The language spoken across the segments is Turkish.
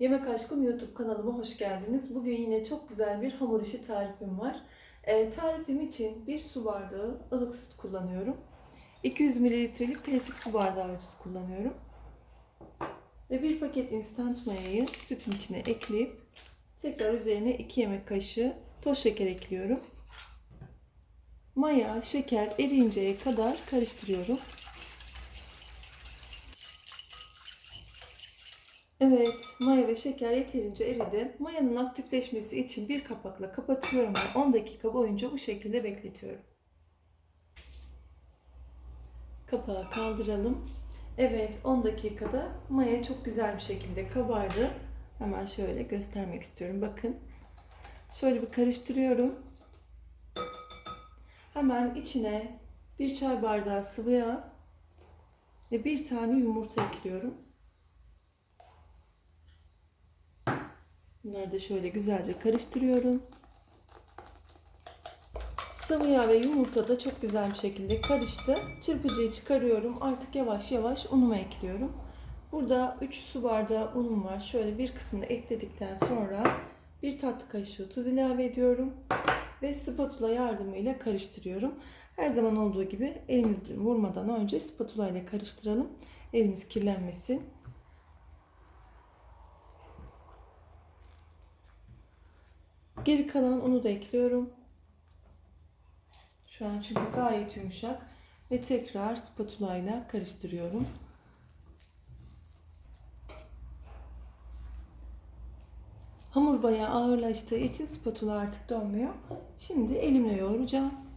Yemek Aşkım YouTube kanalıma hoş geldiniz. Bugün yine çok güzel bir hamur işi tarifim var. Ee, tarifim için bir su bardağı ılık süt kullanıyorum. 200 mililitrelik klasik su bardağı ölçüsü kullanıyorum. Ve bir paket instant mayayı sütün içine ekleyip tekrar üzerine 2 yemek kaşığı toz şeker ekliyorum. Maya, şeker eriyinceye kadar karıştırıyorum. Evet, maya ve şeker yeterince eridi. Mayanın aktifleşmesi için bir kapakla kapatıyorum ve 10 dakika boyunca bu şekilde bekletiyorum. Kapağı kaldıralım. Evet, 10 dakikada maya çok güzel bir şekilde kabardı. Hemen şöyle göstermek istiyorum. Bakın. Şöyle bir karıştırıyorum. Hemen içine bir çay bardağı sıvı yağ ve bir tane yumurta ekliyorum. Bunları da şöyle güzelce karıştırıyorum. Sıvı yağ ve yumurta da çok güzel bir şekilde karıştı. Çırpıcıyı çıkarıyorum. Artık yavaş yavaş unumu ekliyorum. Burada 3 su bardağı unum var. Şöyle bir kısmını ekledikten sonra bir tatlı kaşığı tuz ilave ediyorum. Ve spatula yardımıyla karıştırıyorum. Her zaman olduğu gibi elimizle vurmadan önce spatula ile karıştıralım. Elimiz kirlenmesin. Geri kalan unu da ekliyorum. Şu an çünkü gayet yumuşak ve tekrar spatula ile karıştırıyorum. Hamur bayağı ağırlaştığı için spatula artık dönmüyor. Şimdi elimle yoğuracağım.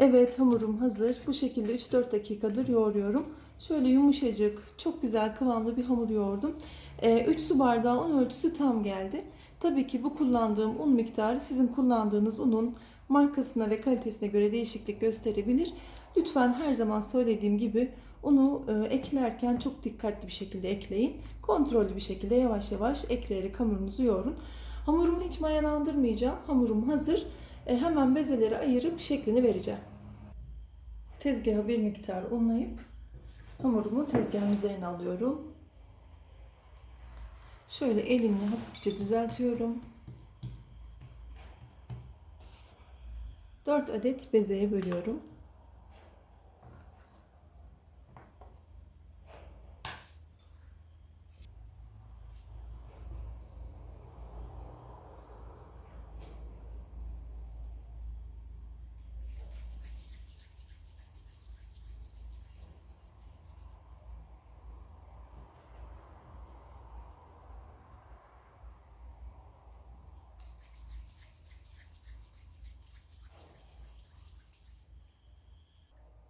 Evet hamurum hazır. Bu şekilde 3-4 dakikadır yoğuruyorum. Şöyle yumuşacık, çok güzel kıvamlı bir hamur yoğurdum. 3 ee, su bardağı un ölçüsü tam geldi. Tabii ki bu kullandığım un miktarı sizin kullandığınız unun markasına ve kalitesine göre değişiklik gösterebilir. Lütfen her zaman söylediğim gibi unu e, eklerken çok dikkatli bir şekilde ekleyin. Kontrollü bir şekilde yavaş yavaş ekleyerek hamurunuzu yoğurun. Hamurumu hiç mayalandırmayacağım. Hamurum hazır. E, hemen bezeleri ayırıp şeklini vereceğim. Tezgaha bir miktar unlayıp hamurumu tezgahın üzerine alıyorum. Şöyle elimle hafifçe düzeltiyorum. 4 adet bezeye bölüyorum.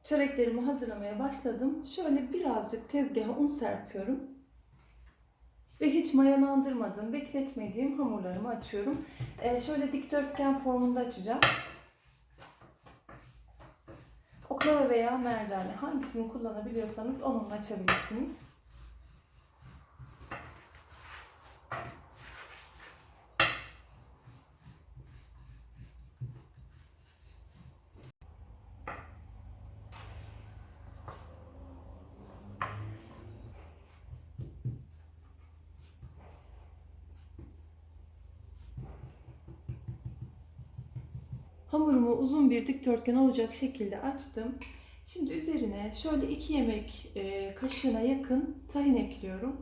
Çöreklerimi hazırlamaya başladım. Şöyle birazcık tezgaha un serpiyorum. Ve hiç mayalandırmadığım, bekletmediğim hamurlarımı açıyorum. Ee, şöyle dikdörtgen formunda açacağım. Oklava veya merdane hangisini kullanabiliyorsanız onunla açabilirsiniz. Hamurumu uzun bir dikdörtgen olacak şekilde açtım. Şimdi üzerine şöyle 2 yemek e, kaşığına yakın tahin ekliyorum.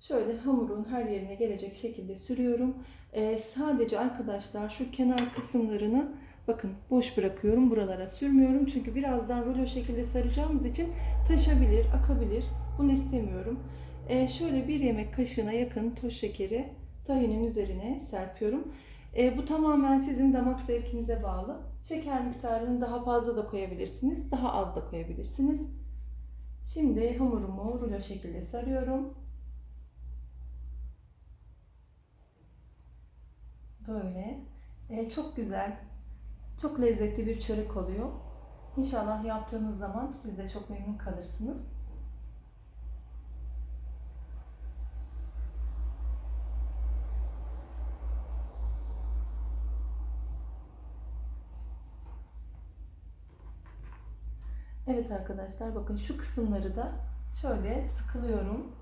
Şöyle hamurun her yerine gelecek şekilde sürüyorum. E, sadece arkadaşlar şu kenar kısımlarını bakın boş bırakıyorum. Buralara sürmüyorum. Çünkü birazdan rulo şekilde saracağımız için taşabilir, akabilir. Bunu istemiyorum. E, şöyle bir yemek kaşığına yakın toz şekeri tahinin üzerine serpiyorum. E, bu tamamen sizin damak zevkinize bağlı. Şeker miktarını daha fazla da koyabilirsiniz, daha az da koyabilirsiniz. Şimdi hamurumu rulo şekilde sarıyorum. Böyle. E, çok güzel, çok lezzetli bir çörek oluyor. İnşallah yaptığınız zaman siz de çok memnun kalırsınız. Evet arkadaşlar bakın şu kısımları da şöyle sıkılıyorum.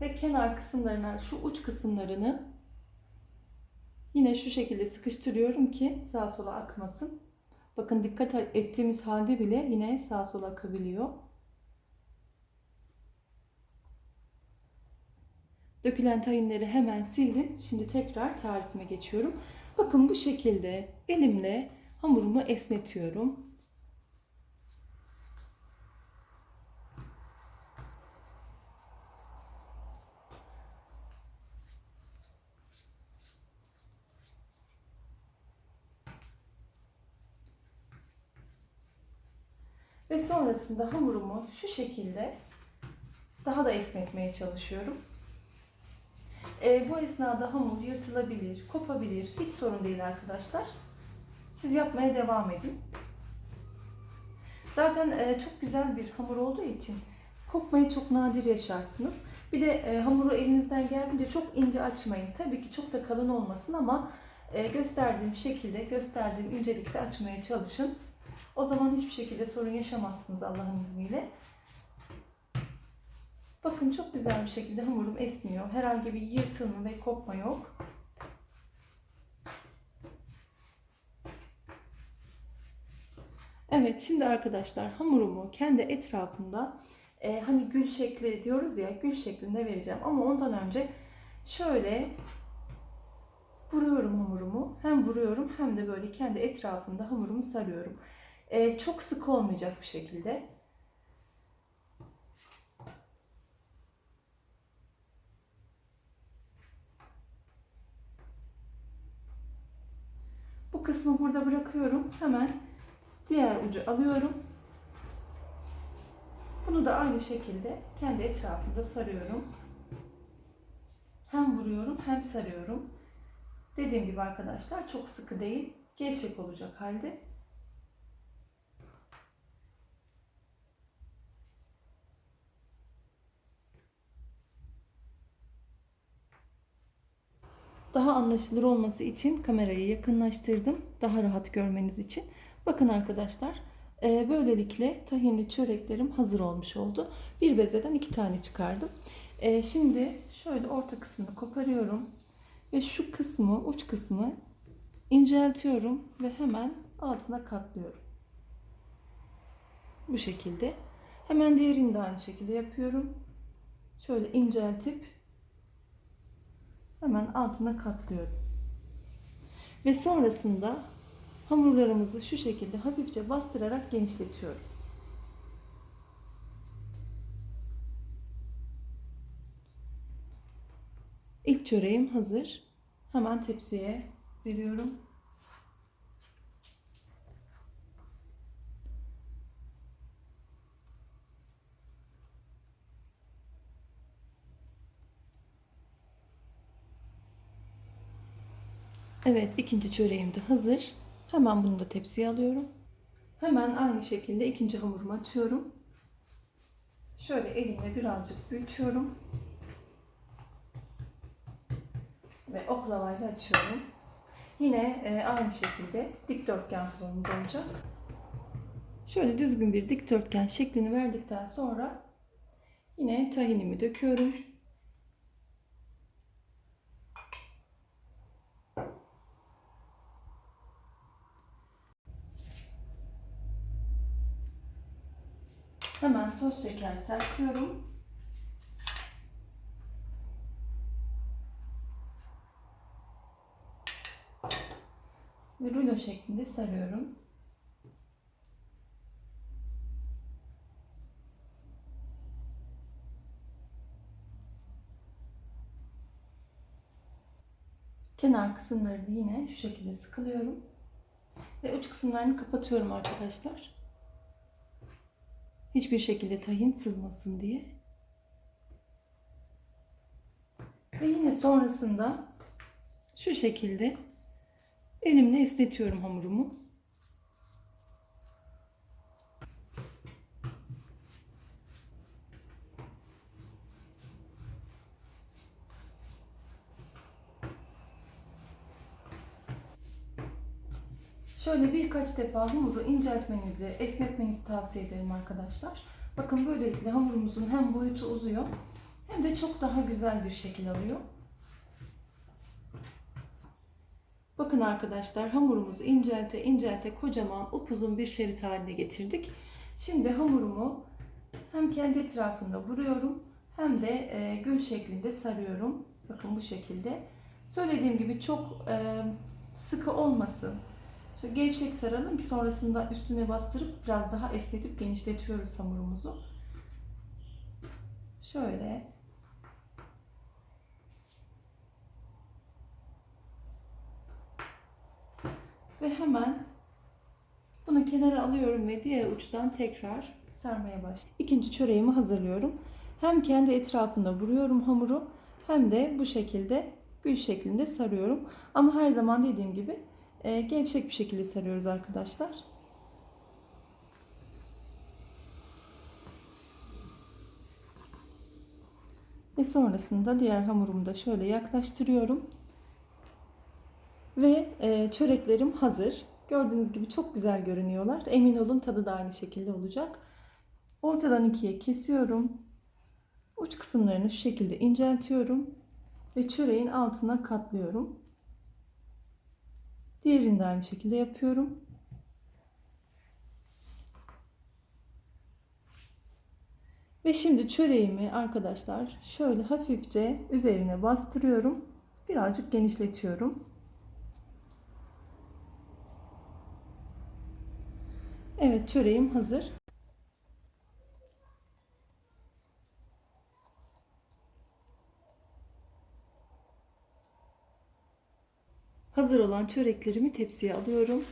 Ve kenar kısımlarına şu uç kısımlarını yine şu şekilde sıkıştırıyorum ki sağa sola akmasın. Bakın dikkat ettiğimiz halde bile yine sağa sola akabiliyor. Dökülen tahinleri hemen sildim. Şimdi tekrar tarifime geçiyorum. Bakın bu şekilde elimle hamurumu esnetiyorum. Ve sonrasında hamurumu şu şekilde daha da esnetmeye çalışıyorum. E, bu esnada hamur yırtılabilir, kopabilir. Hiç sorun değil arkadaşlar. Siz yapmaya devam edin. Zaten e, çok güzel bir hamur olduğu için kopmayı çok nadir yaşarsınız. Bir de e, hamuru elinizden geldiğince çok ince açmayın. Tabii ki çok da kalın olmasın ama e, gösterdiğim şekilde, gösterdiğim incelikte açmaya çalışın. O zaman hiçbir şekilde sorun yaşamazsınız Allah'ın izniyle. Bakın çok güzel bir şekilde hamurum esniyor. Herhangi bir yırtılma ve kopma yok. Evet şimdi arkadaşlar hamurumu kendi etrafında e, hani gül şekli diyoruz ya gül şeklinde vereceğim. Ama ondan önce şöyle vuruyorum hamurumu. Hem vuruyorum hem de böyle kendi etrafında hamurumu sarıyorum. E, çok sık olmayacak bir şekilde. Bu kısmı burada bırakıyorum. Hemen diğer ucu alıyorum. Bunu da aynı şekilde kendi etrafında sarıyorum. Hem vuruyorum hem sarıyorum. Dediğim gibi arkadaşlar çok sıkı değil, gevşek olacak halde. Daha anlaşılır olması için kamerayı yakınlaştırdım. Daha rahat görmeniz için. Bakın arkadaşlar e, böylelikle tahinli çöreklerim hazır olmuş oldu. Bir bezeden iki tane çıkardım. E, şimdi şöyle orta kısmını koparıyorum. Ve şu kısmı uç kısmı inceltiyorum ve hemen altına katlıyorum. Bu şekilde. Hemen diğerini de aynı şekilde yapıyorum. Şöyle inceltip hemen altına katlıyorum. Ve sonrasında hamurlarımızı şu şekilde hafifçe bastırarak genişletiyorum. İlk çöreğim hazır. Hemen tepsiye veriyorum. Evet ikinci çöreğim de hazır. Hemen bunu da tepsiye alıyorum. Hemen aynı şekilde ikinci hamurumu açıyorum. Şöyle elimle birazcık büyütüyorum. Ve oklavayla açıyorum. Yine e, aynı şekilde dikdörtgen formunda olacak. Şöyle düzgün bir dikdörtgen şeklini verdikten sonra yine tahinimi döküyorum. Toz şeker serpiyorum. Ve rulo şeklinde sarıyorum. Kenar kısımlarını yine şu şekilde sıkılıyorum. Ve uç kısımlarını kapatıyorum arkadaşlar. Hiçbir şekilde tahin sızmasın diye. Ve yine sonrasında şu şekilde elimle esnetiyorum hamurumu. Şöyle birkaç defa hamuru inceltmenizi, esnetmenizi tavsiye ederim arkadaşlar. Bakın böylelikle hamurumuzun hem boyutu uzuyor hem de çok daha güzel bir şekil alıyor. Bakın arkadaşlar hamurumuzu incelte incelte kocaman upuzun bir şerit haline getirdik. Şimdi hamurumu hem kendi etrafında vuruyorum hem de e, gül şeklinde sarıyorum. Bakın bu şekilde. Söylediğim gibi çok e, sıkı olmasın. Şöyle gevşek saralım ki sonrasında üstüne bastırıp biraz daha esnetip genişletiyoruz hamurumuzu. Şöyle ve hemen bunu kenara alıyorum ve diğer uçtan tekrar sarmaya başlıyorum. İkinci çöreğimi hazırlıyorum. Hem kendi etrafında vuruyorum hamuru hem de bu şekilde gül şeklinde sarıyorum. Ama her zaman dediğim gibi e, gevşek bir şekilde sarıyoruz arkadaşlar. Ve sonrasında diğer hamurumu da şöyle yaklaştırıyorum. Ve e, çöreklerim hazır. Gördüğünüz gibi çok güzel görünüyorlar. Emin olun tadı da aynı şekilde olacak. Ortadan ikiye kesiyorum. Uç kısımlarını şu şekilde inceltiyorum. Ve çöreğin altına katlıyorum. Diğerini de aynı şekilde yapıyorum. Ve şimdi çöreğimi arkadaşlar şöyle hafifçe üzerine bastırıyorum. Birazcık genişletiyorum. Evet çöreğim hazır. Hazır olan çöreklerimi tepsiye alıyorum.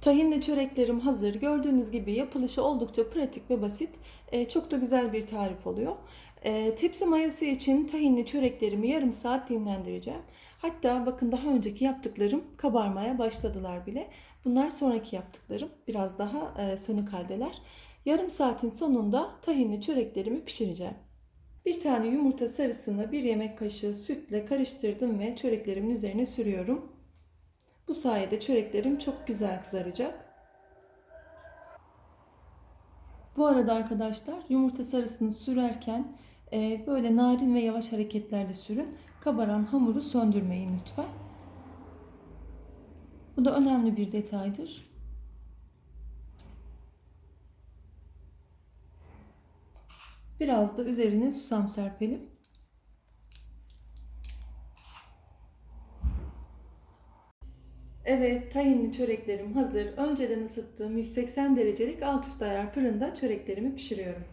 Tahinli çöreklerim hazır. Gördüğünüz gibi yapılışı oldukça pratik ve basit. Ee, çok da güzel bir tarif oluyor. Ee, tepsi mayası için tahinli çöreklerimi yarım saat dinlendireceğim. Hatta bakın daha önceki yaptıklarım kabarmaya başladılar bile. Bunlar sonraki yaptıklarım. Biraz daha e, sönük haldeler. Yarım saatin sonunda tahinli çöreklerimi pişireceğim. Bir tane yumurta sarısını bir yemek kaşığı sütle karıştırdım ve çöreklerimin üzerine sürüyorum. Bu sayede çöreklerim çok güzel kızaracak. Bu arada arkadaşlar yumurta sarısını sürerken e, böyle narin ve yavaş hareketlerle sürün. Kabaran hamuru söndürmeyin lütfen. Bu da önemli bir detaydır. Biraz da üzerine susam serpelim. Evet, tahinli çöreklerim hazır. Önceden ısıttığım 180 derecelik alt üst ayar fırında çöreklerimi pişiriyorum.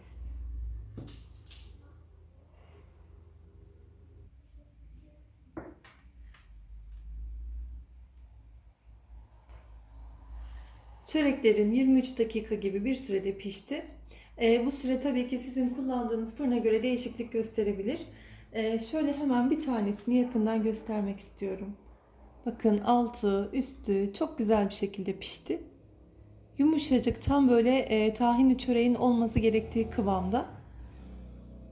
Çöreklerim 23 dakika gibi bir sürede pişti. E, bu süre tabii ki sizin kullandığınız fırına göre değişiklik gösterebilir. E, şöyle hemen bir tanesini yakından göstermek istiyorum. Bakın altı, üstü çok güzel bir şekilde pişti. Yumuşacık tam böyle e, tahinli çöreğin olması gerektiği kıvamda.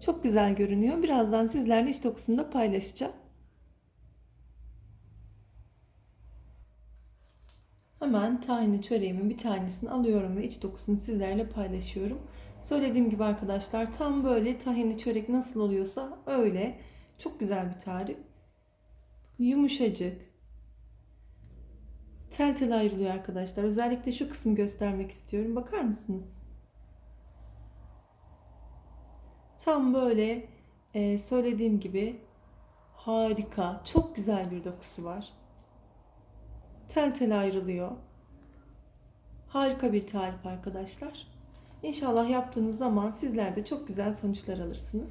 Çok güzel görünüyor. Birazdan sizlerle iç dokusunu da paylaşacağım. Hemen tahinli çöreğimin bir tanesini alıyorum ve iç dokusunu sizlerle paylaşıyorum. Söylediğim gibi arkadaşlar tam böyle tahinli çörek nasıl oluyorsa öyle. Çok güzel bir tarif. Yumuşacık. Tel tel ayrılıyor arkadaşlar. Özellikle şu kısmı göstermek istiyorum. Bakar mısınız? Tam böyle e, söylediğim gibi harika, çok güzel bir dokusu var. Tel tel ayrılıyor. Harika bir tarif arkadaşlar. İnşallah yaptığınız zaman sizler de çok güzel sonuçlar alırsınız.